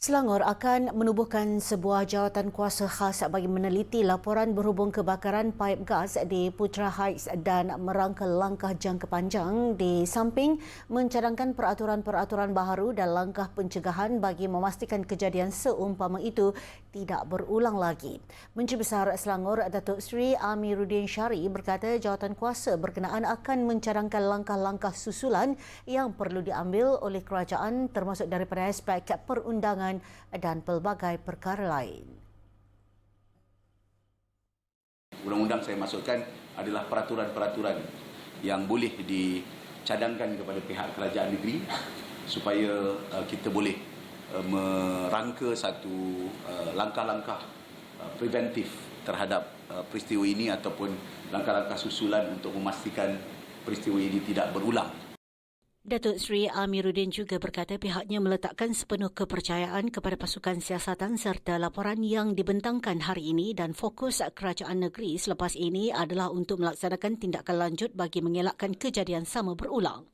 Selangor akan menubuhkan sebuah jawatan kuasa khas bagi meneliti laporan berhubung kebakaran paip gas di Putra Heights dan merangka langkah jangka panjang di samping mencadangkan peraturan-peraturan baharu dan langkah pencegahan bagi memastikan kejadian seumpama itu tidak berulang lagi. Menteri Besar Selangor Datuk Seri Amiruddin Syari berkata jawatan kuasa berkenaan akan mencadangkan langkah-langkah susulan yang perlu diambil oleh kerajaan termasuk daripada aspek perundangan perdagangan dan pelbagai perkara lain. Undang-undang saya masukkan adalah peraturan-peraturan yang boleh dicadangkan kepada pihak kerajaan negeri supaya uh, kita boleh uh, merangka satu uh, langkah-langkah preventif terhadap peristiwa ini ataupun langkah-langkah susulan untuk memastikan peristiwa ini tidak berulang. Datuk Seri Amiruddin juga berkata pihaknya meletakkan sepenuh kepercayaan kepada pasukan siasatan serta laporan yang dibentangkan hari ini dan fokus kerajaan negeri selepas ini adalah untuk melaksanakan tindakan lanjut bagi mengelakkan kejadian sama berulang.